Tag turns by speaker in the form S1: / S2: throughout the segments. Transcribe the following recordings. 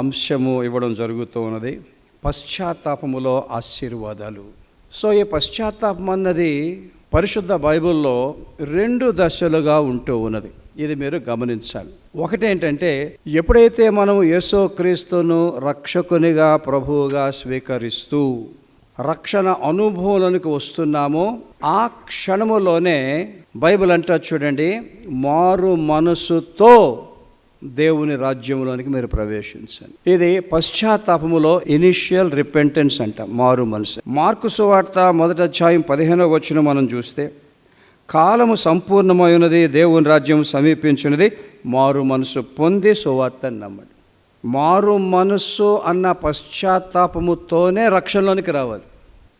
S1: అంశము ఇవ్వడం జరుగుతూ ఉన్నది. పశ్చాత్తాపములో ఆశీర్వాదాలు. సో ఈ పశ్చాత్తాపం అన్నది పరిశుద్ధ బైబిల్లో రెండు దశలుగా ఉంటూ ఉన్నది. ఇది మీరు గమనించాలి. ఒకటేంటంటే ఎప్పుడైతే మనం యేసో క్రీస్తును రక్షకునిగా ప్రభువుగా స్వీకరిస్తూ రక్షణ అనుభవంలోనికి వస్తున్నామో ఆ క్షణములోనే బైబిల్ అంటారు చూడండి మారు మనసుతో దేవుని రాజ్యంలోనికి మీరు ప్రవేశించండి. ఇది పశ్చాత్తాపములో ఇనిషియల్ రిపెంటెన్స్ అంట మారు మనసు. మార్కు సువార్త మొదట అధ్యాయం పదిహేనవ వచ్చిన మనం చూస్తే కాలము సంపూర్ణమైనది దేవుని రాజ్యం సమీపించినది మారు మనసు పొంది సువార్తని నమ్మండి. మారు మనస్సు అన్న పశ్చాత్తాపముతోనే రక్షణలోనికి రావాలి.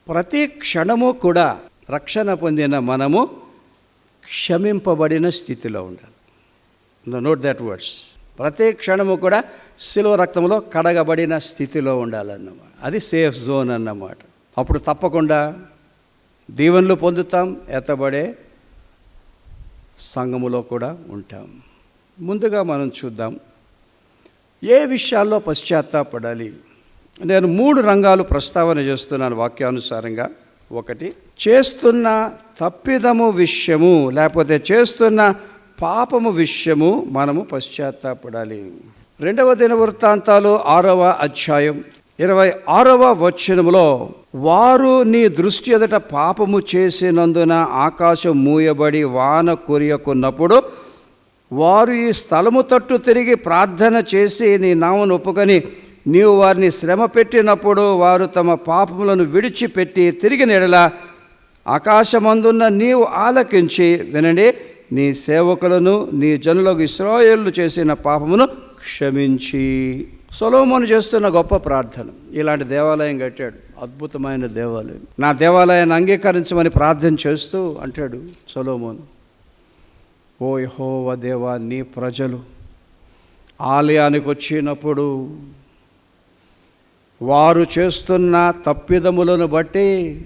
S1: ప్రతి క్షణము కూడా రక్షణ పొందిన మనము క్షమింపబడిన స్థితిలో ఉండాలి. నోట్ దట్ వర్డ్స్ ప్రతి క్షణము కూడా శిలువ రక్తంలో కడగబడిన స్థితిలో ఉండాలన్నమాట. అది సేఫ్ జోన్ అన్నమాట. అప్పుడు తప్పకుండా దీవెనలు పొందుతాం ఎత్తబడే సంఘములో కూడా ఉంటాం. ముందుగా మనం చూద్దాం ఏ విషయాల్లో పశ్చాత్తాపడాలి? నేను మూడు రంగాలు ప్రస్తావన చేస్తున్నాను వాక్యానుసారంగా. ఒకటి చేస్తున్న తప్పిదము విషయము లేకపోతే చేస్తున్న పాపము విషయము మనము పశ్చాత్తాపడాలి. రెండవ దిన వృత్తాంతాలు ఆరవ అధ్యాయం. ఇరవై ఆరవ వచనములో వారు నీ దృష్టి ఎదుట పాపము చేసినందున ఆకాశం మూయబడి వాన కొరియకున్నప్పుడు వారు ఈ స్థలము తట్టు తిరిగి ప్రార్థన చేసి నీ నామను ఒప్పుకొని నీవు వారిని శ్రమ పెట్టినప్పుడు వారు తమ పాపములను విడిచిపెట్టి తిరిగి నెడల ఆకాశమందున్న నీవు ఆలకించి వినండి నీ సేవకులను నీ జనులకు ఇస్రాయేళ్ళు చేసిన పాపమును క్షమించి. సొలోమోను చేస్తున్న గొప్ప ప్రార్థన. ఇలాంటి దేవాలయం కట్టాడు. అద్భుతమైన దేవాలయం. నా దేవాలయాన్ని అంగీకరించమని ప్రార్థన చేస్తూ అంటాడు సొలోమోను. ఓ యహోవ దేవా నీ ప్రజలు ఆలయానికి వచ్చినప్పుడు వారు చేస్తున్న తప్పిదములను బట్టి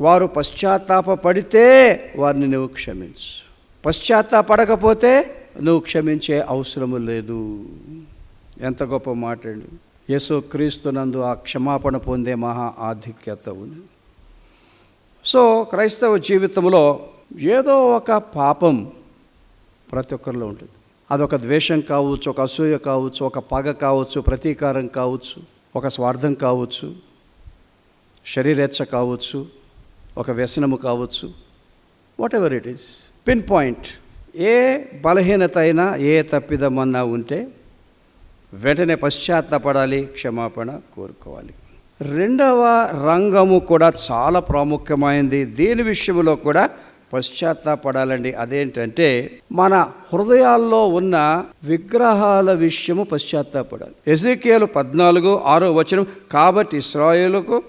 S1: వారు పశ్చాత్తాప పడితే వారిని నువ్వు క్షమించు. పశ్చాత్తాపడకపోతే నువ్వు క్షమించే అవసరము లేదు. ఎంత గొప్ప మాట అండి. యేసు క్రీస్తునందు ఆ క్షమాపణ పొందే మహా ఆధిక్యత ఉంది. సో క్రైస్తవ జీవితంలో ఏదో ఒక పాపం ప్రతి ఒక్కరిలో ఉంటుంది. అదొక ద్వేషం కావచ్చు ఒక అసూయ కావచ్చు ఒక పగ కావచ్చు ప్రతీకారం కావచ్చు ఒక స్వార్థం కావచ్చు శరీరేచ్ఛ కావచ్చు ఒక వ్యసనము కావచ్చు whatever it is pinpoint ఏ బలహీనత అయినా ఏ తప్పిదమన్నా ఉంటే వెంటనే పశ్చాత్తపడాలి క్షమాపణ కోరుకోవాలి. రెండవ రంగము కూడా చాలా ప్రాముఖ్యమైంది. దీని విషయంలో కూడా పశ్చాత్తాపడాలండి. అదేంటంటే మన హృదయాల్లో ఉన్న విగ్రహాల విషయము పశ్చాత్తాపడాలి. ఎజకేలు పద్నాలుగు ఆరో వచనం కాబట్టి ఇస్రాయేలుకు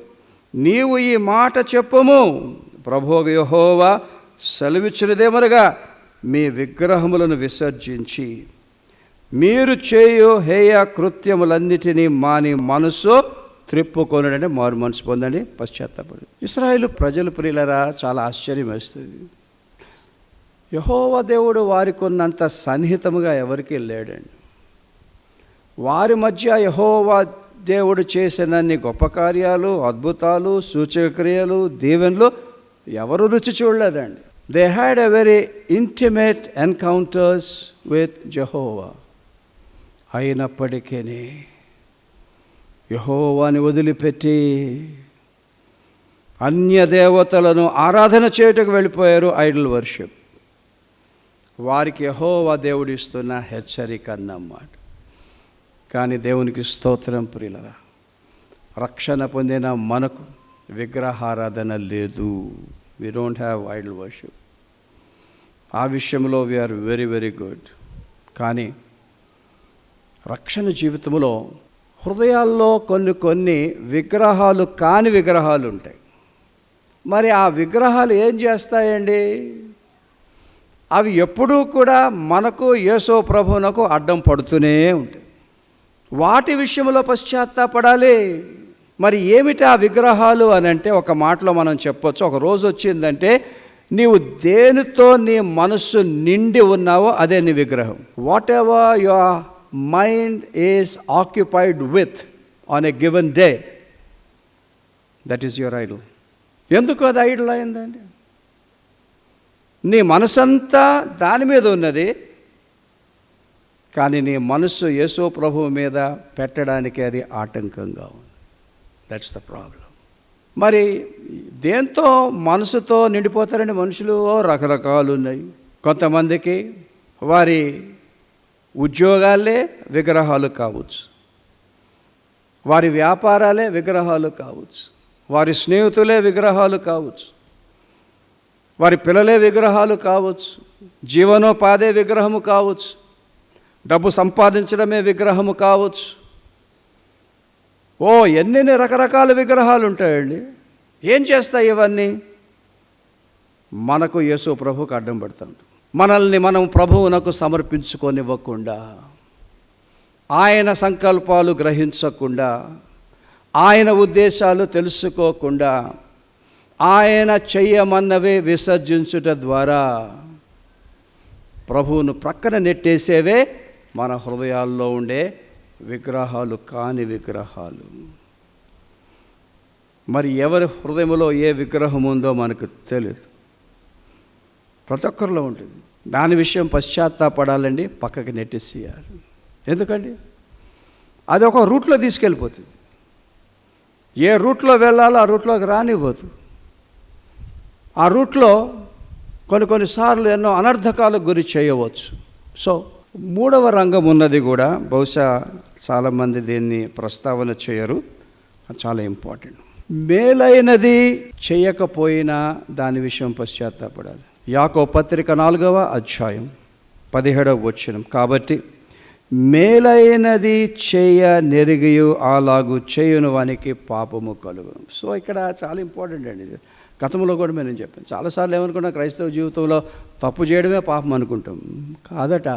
S1: నీవు ఈ మాట చెప్పము. ప్రభోగ యహోవా సెలవిచ్చినదేమనగా మీ విగ్రహములను విసర్జించి మీరు చేయు హేయ కృత్యములన్నిటినీ మాని మనసు త్రిప్పుకొనడంటే మారు మనసు పొందండి. పశ్చాత్తాపడి. ఇస్రాయేల్ ప్రజలు ప్రియులరా చాలా ఆశ్చర్యం వేస్తుంది. యహోవ దేవుడు వారికి ఉన్నంత సన్నిహితముగా ఎవరికీ లేడండి. వారి మధ్య యహోవా దేవుడు చేసినన్ని గొప్ప కార్యాలు అద్భుతాలు సూచక్రియలు దీవెనలు ఎవరు రుచి చూడలేదండి. They had a very intimate encounters with Jehovah అయినప్పటికీ యహోవాని వదిలిపెట్టి అన్య దేవతలను ఆరాధన చేయుటకు వెళ్ళిపోయారు ఐడల్ వర్షిప్. వారికి యహోవా దేవుడు ఇస్తున్న హెచ్చరిక అన్నమాట. కానీ దేవునికి స్తోత్రం ప్రియులరా రక్షణ పొందిన మనకు విగ్రహారాధన లేదు. We don't have idol worship ఆ విషయంలో వీఆర్ వెరీ వెరీ గుడ్ కానీ రక్షణ జీవితంలో హృదయాల్లో కొన్ని కొన్ని విగ్రహాలు కాని విగ్రహాలు ఉంటాయి. మరి ఆ విగ్రహాలు ఏం చేస్తాయండి? అవి ఎప్పుడూ కూడా మనకు యేసో ప్రభువునకు అడ్డం పడుతూనే ఉంటాయి. వాటి విషయంలో పశ్చాత్తాపడాలి. మరి ఏమిటి ఆ విగ్రహాలు అని అంటే ఒక మాటలో మనం చెప్పొచ్చు. ఒక రోజు వచ్చిందంటే నీవు దేనితో నీ మనస్సు నిండి ఉన్నావో అదే నీ విగ్రహం. Whatever your mind is occupied with on a given day that is your idol ఎందుకు అది ఐడల్ అయిందండి నీ మనసంతా దాని మీద ఉన్నది కానీ నీ మనస్సు యేసో ప్రభువు మీద పెట్టడానికి అది ఆటంకంగా ఉంది. దట్స్ ద ప్రాబ్లం మరి దేంతో మనసుతో నిండిపోతారని మనుషులు? రకరకాలు ఉన్నాయి. కొంతమందికి వారి ఉద్యోగాలే విగ్రహాలు కావచ్చు. వారి వ్యాపారాలే విగ్రహాలు కావచ్చు. వారి స్నేహితులే విగ్రహాలు కావచ్చు. వారి పిల్లలే విగ్రహాలు కావచ్చు. జీవనోపాధే విగ్రహము కావచ్చు. డబ్బు సంపాదించడమే విగ్రహము కావచ్చు. ఓ ఎన్నెన్ని రకరకాల విగ్రహాలు ఉంటాయండి ఏం చేస్తాయి ఇవన్నీ? మనకు యేసు ప్రభుకు అడ్డం పెడతాడు. మనల్ని మనం ప్రభువునకు సమర్పించుకొనివ్వకుండా ఆయన సంకల్పాలు గ్రహించకుండా ఆయన ఉద్దేశాలు తెలుసుకోకుండా ఆయన చెయ్యమన్నవే విసర్జించుట ద్వారా ప్రభువును ప్రక్కన నెట్టేసేవే మన హృదయాల్లో ఉండే విగ్రహాలు కాని విగ్రహాలు. మరి ఎవరి హృదయంలో ఏ విగ్రహం ఉందో మనకు తెలియదు ప్రతి ఒక్కరిలో ఉంటుంది. దాని విషయం పశ్చాత్తాపడాలండి పక్కకి నెట్టేసేయాలి. ఎందుకండి? అది ఒక రూట్లో తీసుకెళ్ళిపోతుంది. ఏ రూట్లో వెళ్ళాలో ఆ రూట్లోకి రానివ్వదు. ఆ రూట్లో కొన్ని కొన్నిసార్లు ఎన్నో అనర్థకాలకు గురి చేయవచ్చు. సో మూడవ రంగం ఉన్నది కూడా. బహుశా చాలామంది దీన్ని ప్రస్తావన చేయరు. చాలా ఇంపార్టెంట్. మేలైనది చేయకపోయినా దాని విషయం పశ్చాత్తాపడాలి. యాకో పత్రిక నాలుగవ అధ్యాయం పదిహేడవ వచ్చినం కాబట్టి మేలైనది చేయ నెరిగియు అలాగు చేయును వానికి పాపము కలుగును. సో ఇక్కడ చాలా ఇంపార్టెంట్ అండి ఇది. గతంలో కూడా నేను చెప్పాను. చాలాసార్లు ఏమనుకున్నా క్రైస్తవ జీవితంలో తప్పు చేయడమే పాపం అనుకుంటాం. కాదట.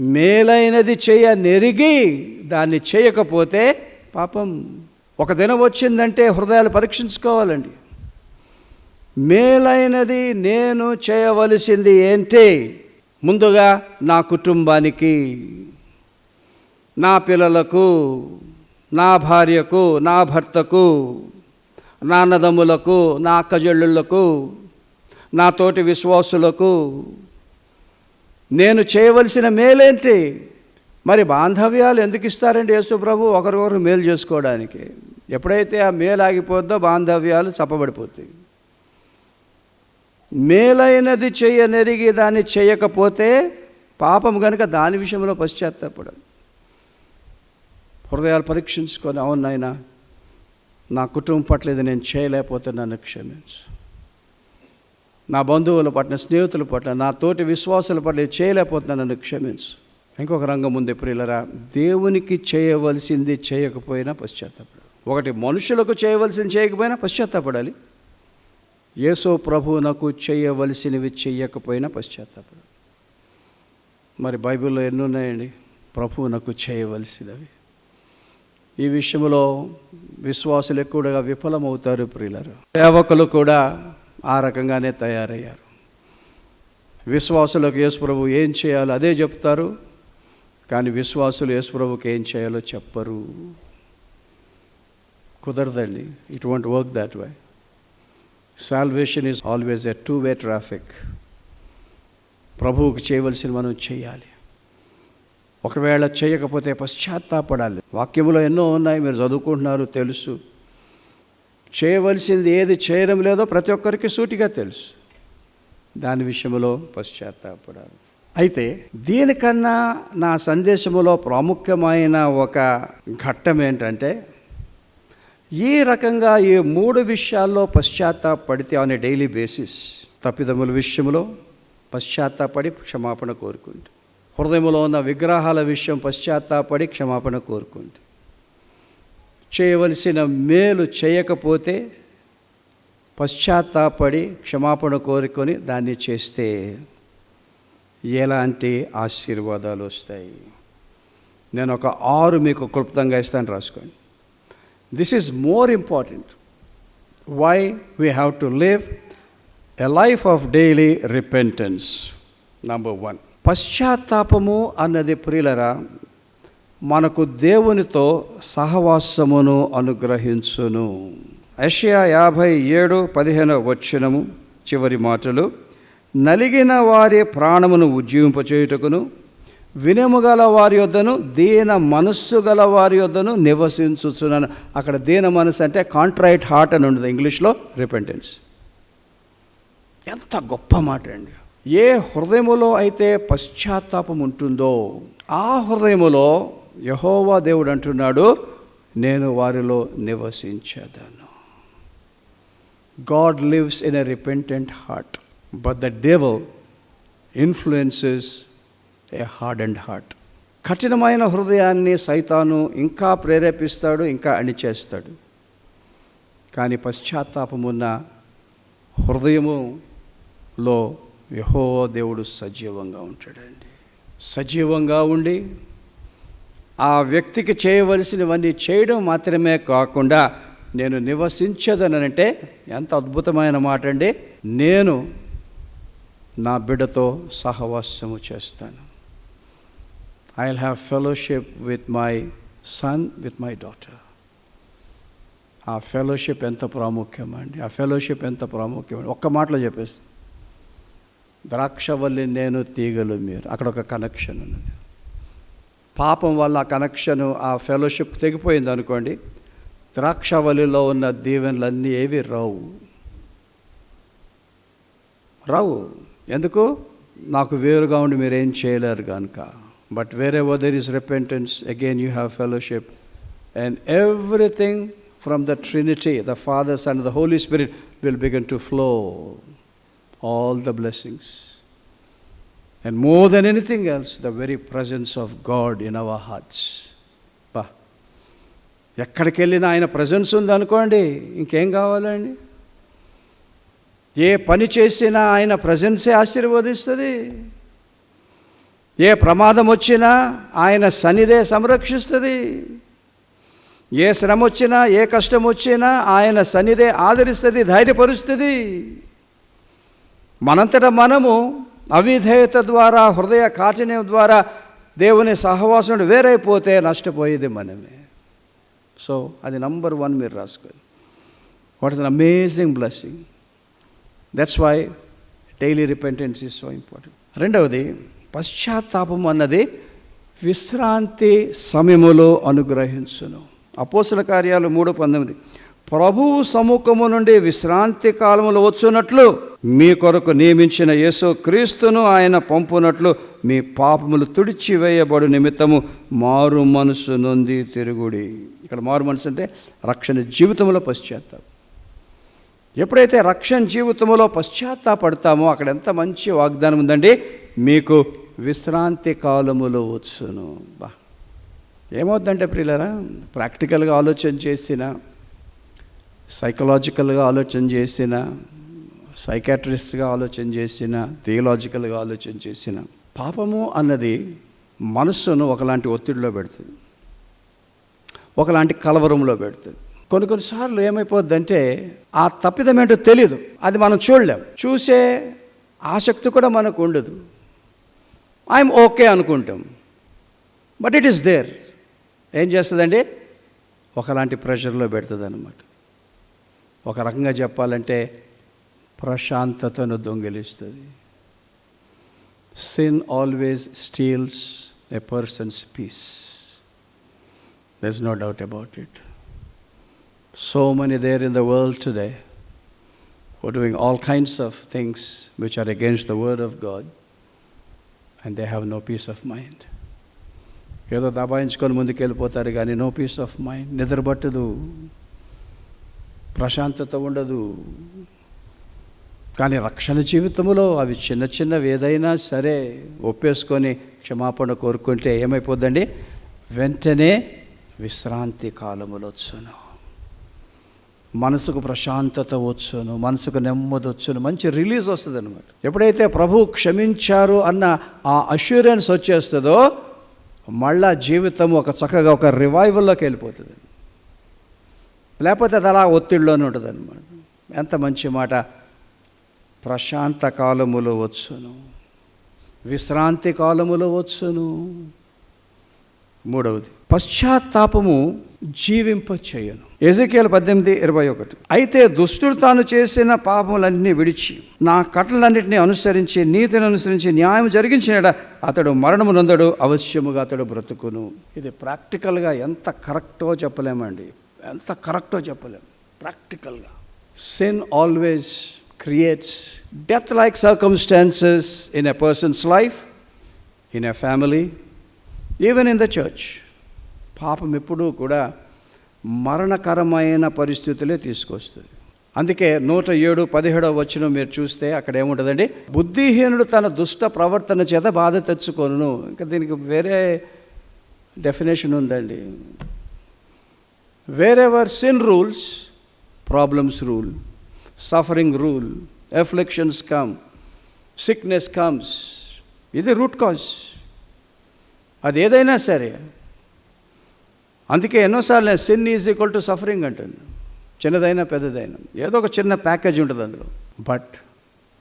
S1: మేలైనది చేయ నెరిగి దాన్ని చేయకపోతే పాపం ఒక దినం వచ్చిందంటే హృదయాలు పరీక్షించుకోవాలండి. మేలైనది నేను చేయవలసింది ఏంటి? ముందుగా నా కుటుంబానికి నా పిల్లలకు నా భార్యకు నా భర్తకు నా అన్నదమ్ములకు నా అక్కజల్లులకు నా తోటి విశ్వాసులకు నేను చేయవలసిన మేలేంటి? మరి బాంధవ్యాలు ఎందుకు ఇస్తారండి యేసుప్రభు ఒకరికొకరు మేలు చేసుకోవడానికి. ఎప్పుడైతే ఆ మేలు ఆగిపోద్దో బాంధవ్యాలు చప్పబడిపోతాయి మేలైనది చేయనెరిగి దాన్ని చేయకపోతే పాపం కనుక దాని విషయంలో పశ్చాత్తాపడాలి హృదయాలు పరీక్షించుకొని అవును నాయన నా కుటుంబం పట్ల ఇది నేను చేయలేకపోతే నన్ను క్షమించు. నా బంధువుల పట్ల స్నేహితుల పట్ల నా తోటి విశ్వాసుల పట్ల చేయలేకపోతున్నా నన్ను క్షమించు. ఇంకొక రంగం ఉంది ప్రియులరా దేవునికి చేయవలసింది చేయకపోయినా పశ్చాత్తాపడాలి. ఒకటి మనుషులకు చేయవలసింది చేయకపోయినా పశ్చాత్తాపడాలి. యేసో ప్రభువునకు చేయవలసినవి చేయకపోయినా పశ్చాత్తాపడాలి. మరి బైబిల్లో ఎన్ని ఉన్నాయండి ప్రభువునకు చేయవలసినవి. ఈ విషయంలో విశ్వాసులు ఎక్కువగా విఫలమవుతారు ప్రియులరు. సేవకులు కూడా ఆ రకంగానే తయారయ్యారు. విశ్వాసులకు యేసుప్రభు ఏం చేయాలో అదే చెప్తారు. కానీ విశ్వాసులు యేసుప్రభుకి ఏం చేయాలో చెప్పరు. కుదరదండి. It won't work that why salvation is always a two way traffic ప్రభువుకి చేయవలసిన మనం చేయాలి. ఒకవేళ చేయకపోతే పశ్చాత్తాపడాలి. వాక్యంలో ఎన్నో ఉన్నాయి. మీరు చదువుకుంటున్నారు తెలుసు. చేయవలసింది ఏది చేయడం లేదో ప్రతి ఒక్కరికి సూటిగా తెలుసు. దాని విషయంలో పశ్చాత్తాపడాలి అయితే దీనికన్నా నా సందేశంలో ప్రాముఖ్యమైన ఒక ఘట్టం ఏంటంటే ఈ రకంగా ఈ మూడు విషయాల్లో పశ్చాత్తాపడితే ఆన్ డైలీ బేసిస్ తప్పిదముల విషయంలో పశ్చాత్తాపడి క్షమాపణ కోరుకుంటూ. హృదయంలో ఉన్న విగ్రహాల విషయం పశ్చాత్తాపడి క్షమాపణ కోరుకుంటూ. చేయవలసిన మేలు చేయకపోతే పశ్చాత్తాపడి క్షమాపణ కోరుకొని దాన్ని చేస్తే ఎలాంటి ఆశీర్వాదాలు వస్తాయి? నేను ఒక ఆరు మీకు క్లుప్తంగా ఇస్తాను రాసుకోండి. This is more important why we have to live a life of daily repentance number one పశ్చాత్తాపము అన్నది ప్రియులరా మనకు దేవునితో సహవాసమును అనుగ్రహించును. యషయా యాభై ఏడు పదిహేను వచ్చినము చివరి మాటలు. నలిగిన వారి ప్రాణమును ఉజ్జీవింపచేయుటకును వినముగల వారి యొద్దను దీన మనస్సు గల వారి యొద్దను నివసించుచున్నాను. అక్కడ దీన మనసు అంటే కాంట్రైట్ హార్ట్ అని ఉండదు ఇంగ్లీష్లో రిపెంటెన్స్ ఎంత గొప్ప మాట అండి. ఏ హృదయములో అయితే పశ్చాత్తాపం ఉంటుందో ఆ హృదయములో యహోవా దేవుడు అంటున్నాడు నేను వారిలో నివసించేదాను. God lives in a repentant heart but the devil influences a hard and heart కఠినమైన హృదయాన్ని సైతాను ఇంకా ప్రేరేపిస్తాడు ఇంకా అణిచేస్తాడు. కానీ పశ్చాత్తాపమున్న హృదయములో యహో దేవుడు సజీవంగా ఉంటాడండి. సజీవంగా ఉండి ఆ వ్యక్తికి చేయవలసినవన్నీ చేయడం మాత్రమే కాకుండా నేను నివసించదనంటే ఎంత అద్భుతమైన మాట అండి నేను నా బిడ్డతో సహవాసము చేస్తాను. I will have fellowship with my son with my daughter ఆ ఫెలోషిప్ ఎంత ప్రాముఖ్యం అండి ఆ ఫెలోషిప్ ఎంత ప్రాముఖ్యం అండి ఒక్క మాటలో చెప్పేసి ద్రాక్షవల్లి నేను తీగలు మీరు. అక్కడ ఒక కనెక్షన్ ఉన్నది. పాపం వల్ల ఆ కనెక్షన్ ఆ ఫెలోషిప్ తెగిపోయింది అనుకోండి ద్రాక్షవల్లిలో ఉన్న దీవెనలన్నీ ఏవి రావు. రావు. ఎందుకు? నాకు వేరుగా ఉండి మీరేం చేయలేరు కనుక but where there is repentance again you have fellowship and everything from the trinity the fathers and the holy spirit will begin to flow all the blessings and more than anything else the very presence of God in our hearts బా ఎక్కడికి వెళ్ళినా ఆయన presence ఉందనుకోండి ఇంకేం కావాలండి? ఏ పని చేసినా ఆయన ప్రజెన్సే ఆశీర్వదిస్తుంది? ఏ ప్రమాదం వచ్చినా ఆయన సన్నిధే సంరక్షిస్తుంది? ఏ శ్రమ వచ్చినా ఏ కష్టం వచ్చినా ఆయన సన్నిధే ఆదరిస్తుంది ధైర్యపరుస్తుంది? మనంతట మనము అవిధేయత ద్వారా హృదయ కాఠిన్యం ద్వారా దేవుని సహవాసం వేరైపోతే నష్టపోయేది మనమే. సో అది నంబర్ వన్ మీరు రాసుకోండి what is an amazing blessing that's why daily repentance is so important రెండవది పశ్చాత్తాపం అన్నది విశ్రాంతి సమయములో అనుగ్రహించును. అపోసల కార్యాలు మూడు పంతొమ్మిది. ప్రభువు సముఖము నుండి విశ్రాంతి కాలములు వచ్చునట్లు మీ కొరకు నియమించిన యేసు క్రీస్తును ఆయన పంపునట్లు మీ పాపములు తుడిచివేయబడు నిమిత్తము మారు మనసు నొంది తిరుగుడి. ఇక్కడ మారు మనసు అంటే రక్షణ జీవితంలో పశ్చాత్తాపం. ఎప్పుడైతే రక్షణ జీవితంలో పశ్చాత్తాపడతామో అక్కడ ఎంత మంచి వాగ్దానం ఉందండి? మీకు విశ్రాంతి కాలములు వచ్చును. బా. ఏమవుతుందంటే ప్రియులరా? ప్రాక్టికల్గా ఆలోచన చేసిన సైకలాజికల్గా ఆలోచన చేసిన సైకాట్రిస్ట్గా ఆలోచన చేసిన థియలాజికల్గా ఆలోచన చేసిన పాపము అన్నది మనస్సును ఒకలాంటి ఒత్తిడిలో పెడుతుంది. ఒకలాంటి కలవరంలో పెడుతుంది. కొన్ని కొన్నిసార్లు ఏమైపోద్దంటే ఆ తప్పిదమేంటో తెలియదు అది మనం చూడలేం. చూసే ఆసక్తి కూడా మనకు ఉండదు. ఐఎమ్ ఓకే అనుకుంటాం. But it is there. ఏం చేస్తుందండి? ఒకలాంటి ప్రెషర్లో పెడుతుంది అనమాట ఒక రకంగా చెప్పాలంటే ప్రశాంతతను దొంగిలిస్తుంది. Sin always steals a person's peace there's no doubt about it so many there in the world today who are doing all kinds of things which are against the word of God and they have no peace of mind. ఏదో దబాయించుకొని ముందుకు వెళ్ళిపోతారు కానీ no peace of mind నిద్రపట్టదు. ప్రశాంతత ఉండదు. కానీ రక్షణ జీవితంలో అవి చిన్న చిన్నవి ఏదైనా సరే ఒప్పేసుకొని క్షమాపణ కోరుకుంటే ఏమైపోద్దండి? వెంటనే విశ్రాంతి కాలములు వచ్చును. మనసుకు ప్రశాంతత వచ్చును మనసుకు నెమ్మది వచ్చును మంచి రిలీజ్ వస్తుంది అనమాట ఎప్పుడైతే ప్రభు క్షమించారు అన్న ఆ అష్యూరెన్స్ వచ్చేస్తుందో మళ్ళా జీవితం ఒక చక్కగా ఒక రివైవల్లోకి వెళ్ళిపోతుంది. లేకపోతే అది అలా ఒత్తిడిలోనే ఉంటుంది అనమాట ఎంత మంచి మాట. ప్రశాంత కాలములో వచ్చును. విశ్రాంతి కాలములో వచ్చును. మూడవది పశ్చాత్తాపము జీవింప చేయను ఎజకేల పద్దెనిమిది ఇరవై ఒకటి. అయితే దుష్టుడు తాను చేసిన పాపములన్నీ విడిచి నా కట్టలన్నింటినీ అనుసరించి నీతిని అనుసరించి న్యాయం జరిగించిన అతడు మరణము నొందడు అవశ్యముగా అతడు బ్రతుకును. ఇది ప్రాక్టికల్గా ఎంత కరెక్టో చెప్పలేమండి. ఎంత కరెక్టో చెప్పలేము ప్రాక్టికల్గా. Sin always creates death like circumstances in a person's life in a family even in the church పాపం ఎప్పుడూ కూడా మరణకరమైన పరిస్థితులే తీసుకొస్తుంది. అందుకే నూట ఏడు పదిహేడవ వచ్చిన మీరు చూస్తే అక్కడ ఏముంటుందండి? బుద్ధిహీనుడు తన దుష్ట ప్రవర్తన చేత బాధ తెచ్చుకొను ఇంకా దీనికి వేరే డెఫినేషన్ ఉందండి. Wherever sin rules problems rule suffering rule afflictions come sickness comes ఇది రూట్ కాజ్ అది ఏదైనా సరే. అందుకే ఎన్నోసార్లు నేను sin is equal to suffering అంటాను. చిన్నదైనా పెద్దదైనా. ఏదో ఒక చిన్న ప్యాకేజ్ ఉంటుంది అందులో. బట్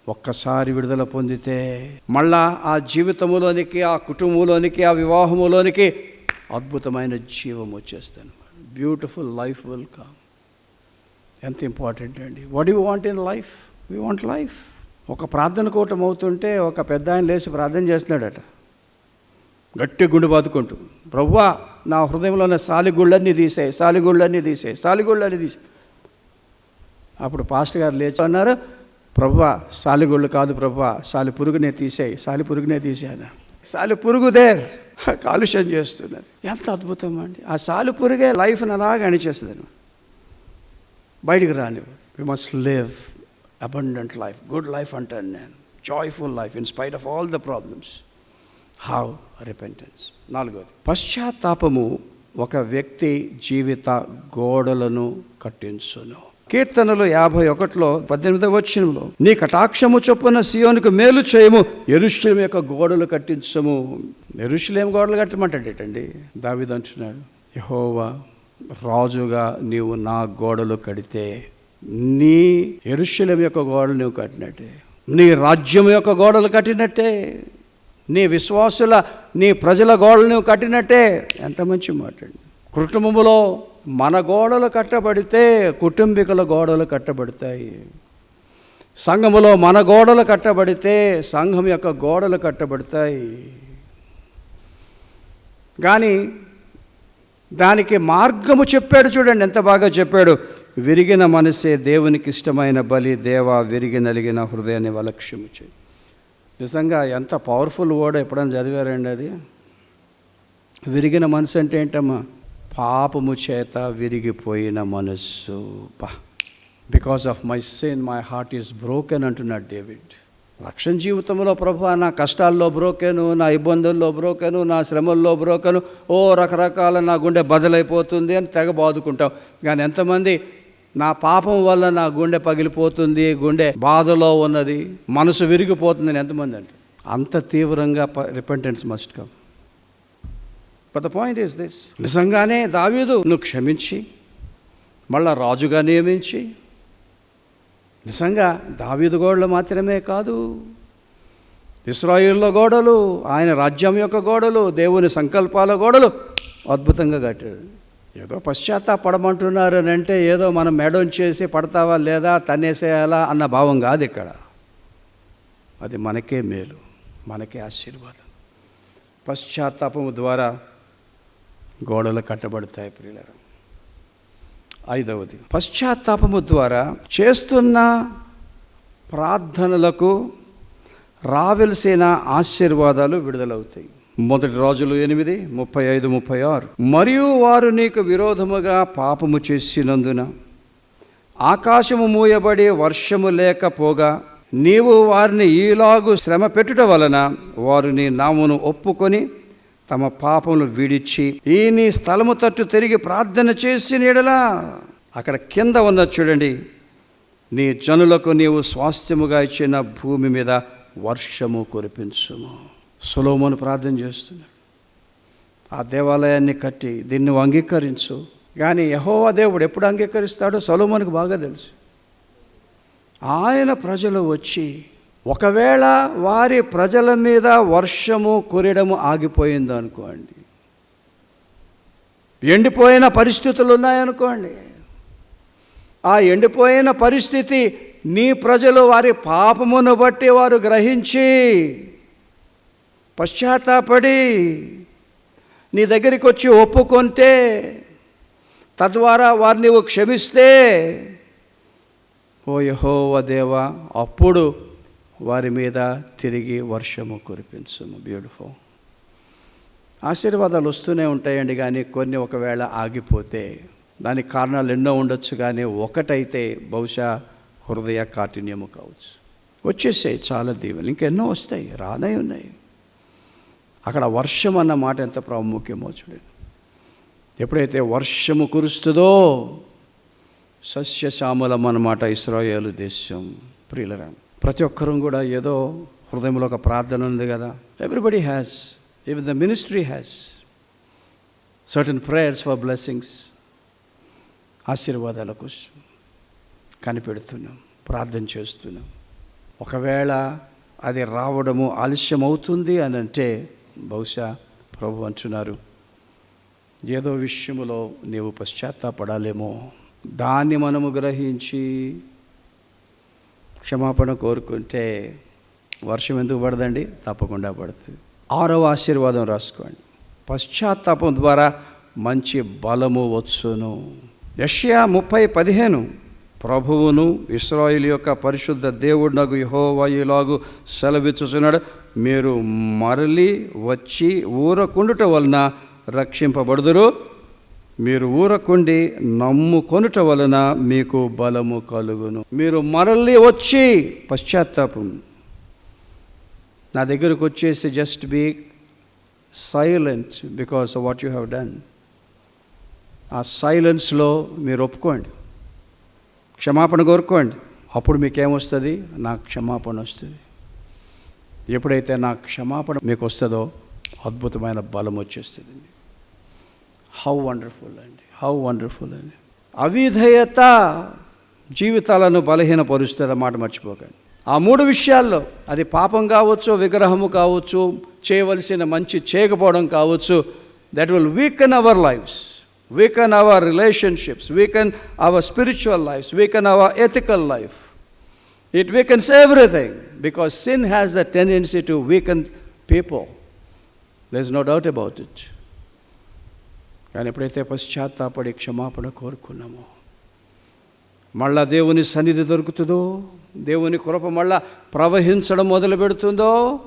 S1: ఒక్కసారి విడుదల పొందితే మళ్ళా ఆ జీవితంలోనికి ఆ కుటుంబంలోనికి ఆ వివాహములోనికి అద్భుతమైన జీవం వచ్చేస్తాను. Beautiful life will come. ఎంత ఇంపార్టెంట్ అండి. What you want in life we want life ఒక ప్రార్థన కూటం అవుతుంటే ఒక పెద్ద ఆయన లేచి ప్రార్థన చేస్తున్నాడట. గట్టి గుండు బాదుకుంటూ ప్రవ్వా నా హృదయంలో ఉన్న సాలిగుళ్ళన్నీ తీసేయి సాలిగుళ్ళన్నీ తీసేయి సాలిగుళ్ళన్నీ తీసే అప్పుడు పాస్టర్ గారు లేచి అన్నారు ప్రవ్వా సాలిగుళ్ళు కాదు ప్రవ్వా సాలి పురుగునే తీసేయి సాలి పురుగునే తీసేయను సాలి పురుగు దేర్ కాలుష్యం చేస్తున్నది. ఎంత అద్భుతం అండి. ఆ సాలి లైఫ్ని అలాగే అణిచేస్తుంది బయటికి రానివ్వు. We must live abundant life good life అంటాను నేను joyful life in spite of all the problems how repentance నాలుగోది. పశ్చాత్తాపము ఒక వ్యక్తి జీవిత గోడలను కట్టించును. కీర్తనలు యాభై ఒకటిలో పద్దెనిమిదవ వచ్చినంలో నీ కటాక్షము చొప్పున సియోనికి మేలు చేయము ఎరుషులేం యొక్క గోడలు కట్టించము. ఎరుషులేం గోడలు కట్టమంటాడేటండి దావిదంటున్నాడు యహోవా రాజుగా నీవు నా గోడలు కడితే నీ ఎరుషులేం యొక్క గోడలు నువ్వు కట్టినట్టే నీ రాజ్యం యొక్క గోడలు కట్టినట్టే నీ విశ్వాసుల నీ ప్రజల గోడలు నువ్వు కట్టినట్టే. ఎంత మంచి మాట అండి కుటుంబములో మన గోడలు కట్టబడితే కుటుంబీకుల గోడలు కట్టబడతాయి. సంఘములో మన గోడలు కట్టబడితే సంఘం యొక్క గోడలు కట్టబడతాయి. కానీ దానికి మార్గము చెప్పాడు చూడండి ఎంత బాగా చెప్పాడు. విరిగిన మనసే దేవునికి ఇష్టమైన బలి దేవా విరిగి నలిగిన హృదయాన్ని వలక్ష్యము చేయి. నిజంగా ఎంత పవర్ఫుల్ వర్డ్ ఎప్పుడైనా చదివారండి అది? విరిగిన మనసు అంటే ఏంటమ్మా? పాపము చేత విరిగిపోయిన మనస్సు. పా. Because of my sin my heart is broken అంటున్నాడు డేవిడ్ రక్షణ జీవితంలో ప్రభు నా కష్టాల్లో బ్రోకెను నా ఇబ్బందుల్లో బ్రోకెను నా శ్రమల్లో బ్రోకెను. ఓ రకరకాల నా గుండె బదలైపోతుంది అని తెగ బాదుకుంటాం. కానీ ఎంతమంది నా పాపం వల్ల నా గుండె పగిలిపోతుంది గుండె బాధలో ఉన్నది మనసు విరిగిపోతుందని ఎంతమంది అంటే అంత తీవ్రంగా repentance must come but the point is this నిజంగానే దావీదు నువ్వు క్షమించి మళ్ళా రాజుగా నియమించి నిజంగా దావీదు గోడలు మాత్రమే కాదు ఇస్రాయిల్లో గోడలు ఆయన రాజ్యం యొక్క గోడలు దేవుని సంకల్పాల గోడలు అద్భుతంగా కట్టాడు. ఏదో పశ్చాత్తాపడమంటున్నారు అని అంటే ఏదో మనం మేడం చేసి పడతావా లేదా తన్నేసేయాలా అన్న భావం కాదు ఇక్కడ. అది మనకే మేలు మనకే ఆశీర్వాదం. పశ్చాత్తాపము ద్వారా గోడలు కట్టబడతాయి ప్రియులర. ఐదవది. పశ్చాత్తాపము ద్వారా చేస్తున్న ప్రార్థనలకు రావలసిన ఆశీర్వాదాలు విడుదలవుతాయి. మొదటి రోజులు ఎనిమిది ముప్పై ఐదు ముప్పై ఆరు. మరియు వారు నీకు విరోధముగా పాపము చేసినందున ఆకాశము మూయబడి వర్షము లేకపోగా నీవు వారిని ఈలాగు శ్రమ పెట్టుట వలన వారు నీ నామును ఒప్పుకొని తమ పాపములు విడిచి ఈ నీ స్థలము తట్టు తిరిగి ప్రార్థన చేసి నీడలా అక్కడ కింద ఉన్న చూడండి నీ జనులకు నీవు స్వాస్థ్యముగా ఇచ్చిన భూమి మీద వర్షము కురిపించుము. సులోమును ప్రార్థన చేస్తున్నాడు. ఆ దేవాలయాన్ని కట్టి దీన్ని నువ్వు అంగీకరించు. కానీ యహోవా దేవుడు ఎప్పుడు అంగీకరిస్తాడో సొలోమునికి బాగా తెలుసు. ఆయన ప్రజలు వచ్చి ఒకవేళ వారి ప్రజల మీద వర్షము కురడము ఆగిపోయింది అనుకోండి. ఎండిపోయిన పరిస్థితులు ఉన్నాయనుకోండి ఆ ఎండిపోయిన పరిస్థితి నీ ప్రజలు వారి పాపమును బట్టి వారు గ్రహించి పశ్చాత్తాపడి నీ దగ్గరికి వచ్చి ఒప్పుకుంటే తద్వారా వారిని క్షమిస్తే ఓ యహోవ దేవా అప్పుడు వారి మీద తిరిగి వర్షము కురిపించుము. బ్యూటిఫుల్ ఆశీర్వాదాలు వస్తూనే ఉంటాయండి కానీ కొన్ని ఒకవేళ ఆగిపోతే దానికి కారణాలు ఎన్నో ఉండొచ్చు కానీ ఒకటైతే బహుశా హృదయ కాఠిన్యము కావచ్చు. వచ్చేసాయి చాలా దీవెలు ఇంకెన్నో వస్తాయి రానే ఉన్నాయి. అక్కడ వర్షం అన్న మాట ఎంత ప్రాముఖ్యమో చూడండి. ఎప్పుడైతే వర్షము కురుస్తుందో సస్యశ్యామలం అన్నమాట ఇస్రాయేలు దేశం ప్రియులరా. ప్రతి ఒక్కరూ కూడా ఏదో హృదయంలో ఒక ప్రార్థన ఉంది కదా. Everybody has even the ministry has certain prayers for blessings ఆశీర్వాదాల కోసం కనిపెడుతున్నాం ప్రార్థన చేస్తున్నాం. ఒకవేళ అది రావడము ఆలస్యం అవుతుంది అని అంటే బహుశా ప్రభు అంటున్నారు ఏదో విషయములో నీవు పశ్చాత్తాపడాలేమో దాన్ని మనము గ్రహించి క్షమాపణ కోరుకుంటే వర్షం ఎందుకు పడదండి? తప్పకుండా పడుతుంది. ఆరవ ఆశీర్వాదం రాసుకోండి. పశ్చాత్తాపం ద్వారా మంచి బలము వచ్చును. యష్యా ముప్పై పదిహేను. ప్రభువును ఇస్రాయిల్ యొక్క పరిశుద్ధ దేవుడు యహోవాయులాగు సెలవిచ్చుచున్నాడు. మీరు మరలి వచ్చి ఊరకుండుట వలన రక్షింపబడుదురు. మీరు ఊరకుండి నమ్ముకొనుట వలన మీకు బలము కలుగును. మీరు మరల్లి వచ్చి పశ్చాత్తాపం. నా దగ్గరకు వచ్చేసి just be silent because of what you have done ఆ సైలెన్స్లో మీరు ఒప్పుకోండి. క్షమాపణ కోరుకోండి. అప్పుడు మీకేమొస్తుంది? నాకు క్షమాపణ వస్తుంది. ఎప్పుడైతే నా క్షమాపణ మీకు వస్తుందో అద్భుతమైన బలం వచ్చేస్తుంది హౌ వండర్ఫుల్ అండి. హౌ వండర్ఫుల్ అండి. అవిధేయత జీవితాలను బలహీనపరుస్తుంది మాట మర్చిపోకండి. ఆ మూడు విషయాల్లో అది పాపం కావచ్చు విగ్రహము కావచ్చు చేయవలసిన మంచి చేయకపోవడం కావచ్చు that will weaken our lives weaken our relationships weaken our spiritual lives weaken our ethical life it weakens everything because sin has the tendency to weaken people there is no doubt about it కానీ ఎప్పుడైతే పశ్చాత్తాపడి క్షమాపణ కోరుకున్నామో మళ్ళా దేవుని సన్నిధి దొరుకుతుందో దేవుని కృప మళ్ళా ప్రవహించడం మొదలు పెడుతుందో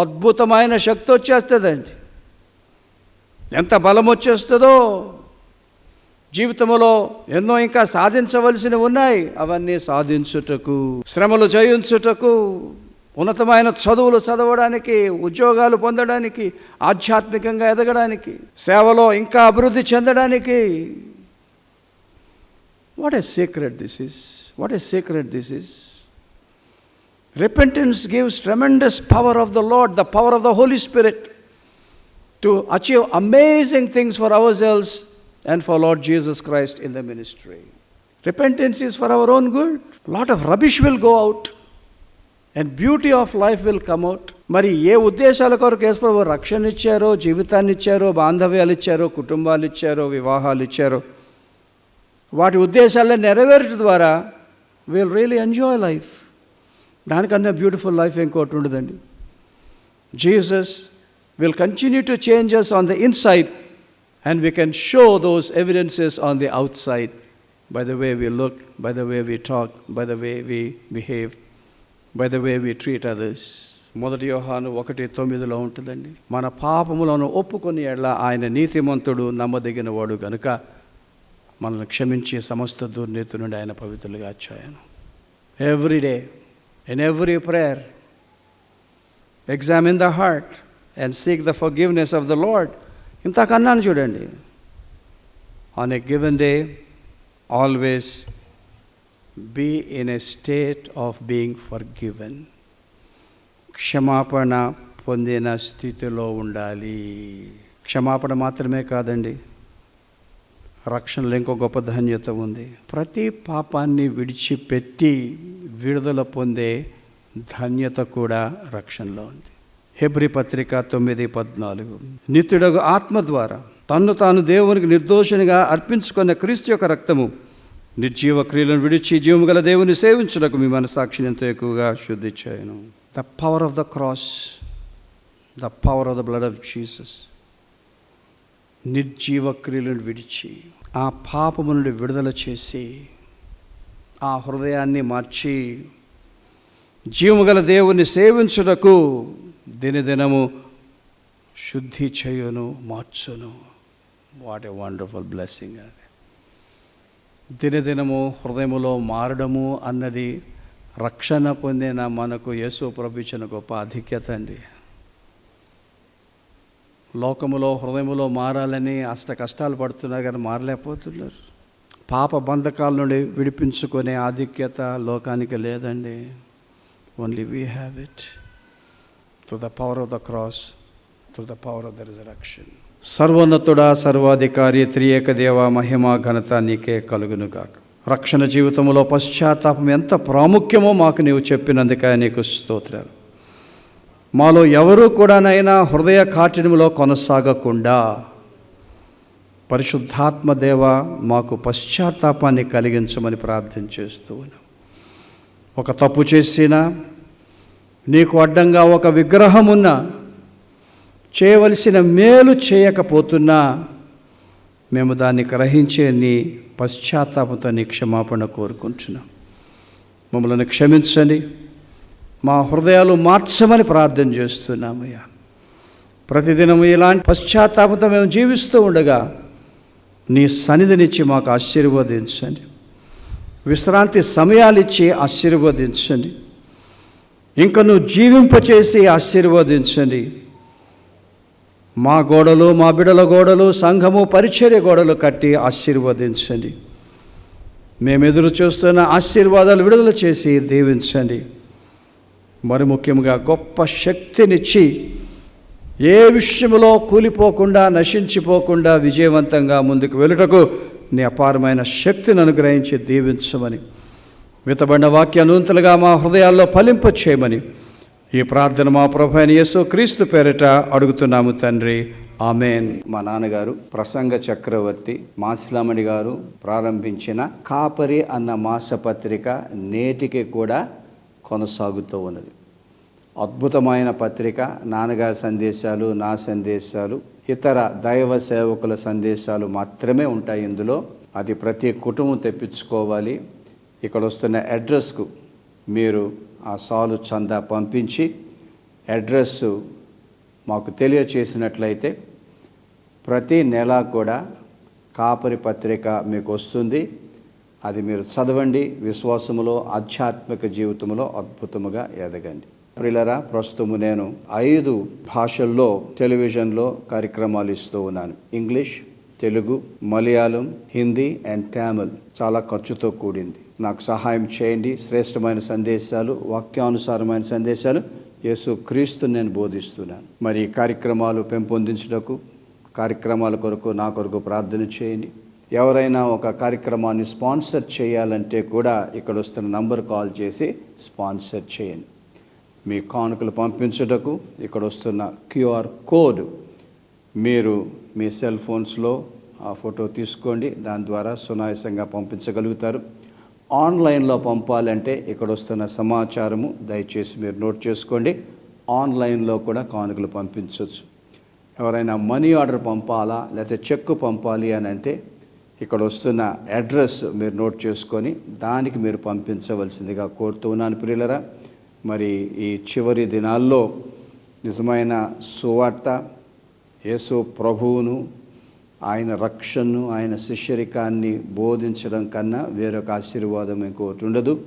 S1: అద్భుతమైన శక్తి వచ్చేస్తుందండి. ఎంత బలం వచ్చేస్తుందో జీవితంలో ఎన్నో ఇంకా సాధించవలసినవి ఉన్నాయి అవన్నీ సాధించుటకు శ్రమలు జయించుటకు ఉన్నతమైన చదువులు చదవడానికి ఉద్యోగాలు పొందడానికి ఆధ్యాత్మికంగా ఎదగడానికి సేవలో ఇంకా అభివృద్ధి చెందడానికి what a secret this is what a secret this is repentance gives tremendous power of the Lord the power of the Holy Spirit to achieve amazing things for our selves and for Lord Jesus Christ in the ministry. Repentance is for our own good. lot of rubbish will go out And beauty of life will come out మరి ఏ ఉద్దేశాల కొరకు యేసుప్రభు రక్షణ ఇచ్చారో జీవితాన్ని ఇచ్చారో బాంధవ్యాలు ఇచ్చారో కుటుంబాలు ఇచ్చారో వివాహాలు ఇచ్చారో వాటి ఉద్దేశాలను నెరవేర్చ ద్వారా విల్ రియలీ ఎంజాయ్ లైఫ్ దానికన్నా బ్యూటిఫుల్ లైఫ్ ఇంకోటి ఉండదండి. Jesus will continue to changes on the inside and we can show those evidences on the outside by the way we look by the way we talk by the way we behave by the way we treat others. మొదటి యోహాను ఒకటి తొమ్మిదిలో ఉంటుందండి. మన పాపములను ఒప్పుకొని ఎడ్ల ఆయన నీతిమంతుడు నమ్మదగిన వాడు గనుక మనల్ని క్షమించి సమస్త దుర్నీతి నుండి ఆయన పవిత్రులుగా వచ్చాయను. Every day in every prayer examine the heart and seek the forgiveness of the Lord ఇంతకన్నాను చూడండి. On a given day always be in a state of being forgiven క్షమాపణ పొందిన స్థితిలో ఉండాలి. క్షమాపణ మాత్రమే కాదండి రక్షణలో ఇంకో గొప్ప ధన్యత ఉంది. ప్రతి పాపాన్ని విడిచిపెట్టి విడుదల పొందే ధన్యత కూడా రక్షణలో ఉంది. హెబ్రి పత్రిక తొమ్మిది పద్నాలుగు. నిత్యుడగు ఆత్మ ద్వారా తన్ను తాను దేవునికి నిర్దోషునిగా అర్పించుకున్న క్రీస్తు యొక్క రక్తము నిర్జీవ క్రియలను విడిచి జీవము గల దేవుని సేవించుటకు మీ మనసాక్షిని ఎంతో ఎక్కువగా శుద్ధి చేయను. The power of the cross the power of the blood of Jesus నిర్జీవ క్రియలను విడిచి ఆ పాపము నుండి విడుదల చేసి ఆ హృదయాన్ని మార్చి జీవము దేవుని సేవించుటకు దినదినము శుద్ధి చేయును మార్చును. వాట్ ఏ వండర్ఫుల్ బ్లెస్సింగ్ అది దినదినము హృదయములో మారడము అన్నది రక్షణ పొందిన మనకు యేసు ప్రభు గొప్ప ఆధిక్యత అండి. లోకములో హృదయములో మారాలని అష్ట కష్టాలు పడుతున్నారు కానీ మారలేకపోతున్నారు. పాప బంధకాల నుండి విడిపించుకునే ఆధిక్యత లోకానికి లేదండి. Only we have it through the power of the cross through the power of the resurrection సర్వోన్నతుడా సర్వాధికారి త్రియేక దేవ మహిమ ఘనత నీకే కలుగునుగాక. రక్షణ జీవితంలో పశ్చాత్తాపం ఎంత ప్రాముఖ్యమో మాకు నీవు చెప్పినందుకే నీకు స్తోత్రాలు. మాలో ఎవరూ కూడానైనా హృదయ కాఠిన్యంలో కొనసాగకుండా పరిశుద్ధాత్మ దేవ మాకు పశ్చాత్తాపాన్ని కలిగించమని ప్రార్థన చేస్తూ ఉన్నాం. ఒక తప్పు చేసినా నీకు అడ్డంగా ఒక విగ్రహం ఉన్నా చేయవలసిన మేలు చేయకపోతున్నా మేము దాన్ని గ్రహించే నీ పశ్చాత్తాపంతో నీ క్షమాపణ కోరుకుంటున్నాం. మమ్మల్ని క్షమించండి. మా హృదయాలు మార్చమని ప్రార్థన చేస్తున్నామయ్యా. ప్రతిదినం ఇలాంటి పశ్చాత్తాపంతో మేము జీవిస్తూ ఉండగా నీ సన్నిధినిచ్చి మాకు ఆశీర్వదించండి. విశ్రాంతి సమయాలిచ్చి ఆశీర్వదించండి. ఇంకా నువ్వు జీవింపచేసి ఆశీర్వదించండి. మా గోడలు మా బిడల గోడలు సంఘము పరిచర్య గోడలు కట్టి ఆశీర్వదించండి. మేము ఎదురు చూస్తున్న ఆశీర్వాదాలు విడుదల చేసి దీవించండి. మరి ముఖ్యంగా గొప్ప శక్తినిచ్చి ఏ విషయంలో కూలిపోకుండా నశించిపోకుండా విజయవంతంగా ముందుకు వెళ్ళుటకు నీ అపారమైన శక్తిని అనుగ్రహించి దీవించమని. వితబడిన వాక్య నూతలుగా మా హృదయాల్లో ఫలింప చేయమని ఈ ప్రార్థన మా ప్రభు యేసు క్రీస్తు పేరిట అడుగుతున్నాము తండ్రి. ఆమెన్. మా నాన్నగారు ప్రసంగ చక్రవర్తి మాసిలామణి గారు ప్రారంభించిన కాపరి అన్న మాసపత్రిక నేటికి కూడా కొనసాగుతూ ఉన్నది. అద్భుతమైన పత్రిక నాన్నగారి సందేశాలు నా సందేశాలు ఇతర దైవ సేవకుల సందేశాలు మాత్రమే ఉంటాయి ఇందులో. అది ప్రతి కుటుంబం తెప్పించుకోవాలి. ఇక్కడ వస్తున్న అడ్రస్కు మీరు ఆ సాలు చందా పంపించి అడ్రస్ మాకు తెలియచేసినట్లయితే ప్రతి నెల కూడా కాపరి పత్రిక మీకు వస్తుంది. అది మీరు చదవండి. విశ్వాసములో ఆధ్యాత్మిక జీవితంలో అద్భుతముగా ఎదగండి. ప్రిలరా ప్రస్తుతము నేను ఐదు భాషల్లో టెలివిజన్లో కార్యక్రమాలు ఇస్తూ ఉన్నాను. ఇంగ్లీష్ తెలుగు మలయాళం హిందీ అండ్ తమిళ్ చాలా ఖర్చుతో కూడింది. నాకు సహాయం చేయండి. శ్రేష్టమైన సందేశాలు వాక్యానుసారమైన సందేశాలు యేసు క్రీస్తు నేను బోధిస్తున్నాను. మరి కార్యక్రమాలు పెంపొందించుటకు కార్యక్రమాల కొరకు నా కొరకు ప్రార్థన చేయండి. ఎవరైనా ఒక కార్యక్రమాన్ని స్పాన్సర్ చేయాలంటే కూడా ఇక్కడ వస్తున్న నంబర్ కాల్ చేసి స్పాన్సర్ చేయండి. మీ కానుకలు పంపించుటకు ఇక్కడ వస్తున్న క్యూఆర్ కోడ్ మీరు మీ సెల్ ఫోన్స్లో ఆ ఫోటో తీసుకోండి. దాని ద్వారా సునాయాసంగా పంపించగలుగుతారు. ఆన్లైన్లో పంపాలంటే ఇక్కడ వస్తున్న సమాచారము దయచేసి మీరు నోట్ చేసుకోండి. ఆన్లైన్లో కూడా కానుకలు పంపించవచ్చు ఎవరైనా మనీ ఆర్డర్ పంపాలా లేకపోతే చెక్కు పంపాలి అని అంటే ఇక్కడ వస్తున్న అడ్రస్ మీరు నోట్ చేసుకొని దానికి మీరు పంపించవలసిందిగా కోరుతూ ఉన్నాను ప్రియులరా. మరి ఈ చివరి దినాల్లో నిజమైన సువార్త యేసు ప్రభువును ఆయన రక్షణను ఆయన శిష్యరికాన్ని బోధించడం కన్నా వేరొక ఆశీర్వాదం ఇంకోటి ఉండదు.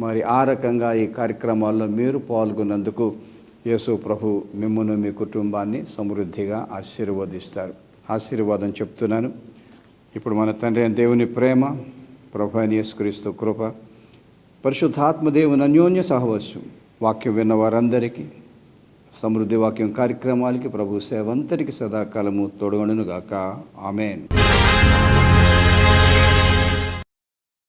S1: మరి ఆ రకంగా ఈ కార్యక్రమాల్లో మీరు పాల్గొన్నందుకు యేసు ప్రభు మిమ్మను మీ కుటుంబాన్ని సమృద్ధిగా ఆశీర్వదిస్తారు. ఆశీర్వాదం చెప్తున్నాను. ఇప్పుడు మన తండ్రి అయిన దేవుని ప్రేమ ప్రభు అని యేసుక్రీస్తు కృప పరిశుద్ధాత్మదేవుని అన్యోన్య సహవాసం వాక్యం విన్న వారందరికీ సమృద్ధి వాక్యం కార్యక్రమాలకి ప్రభు సేవంతటికి సదాకాలము తోడుగొనుగాక ఆమెన్.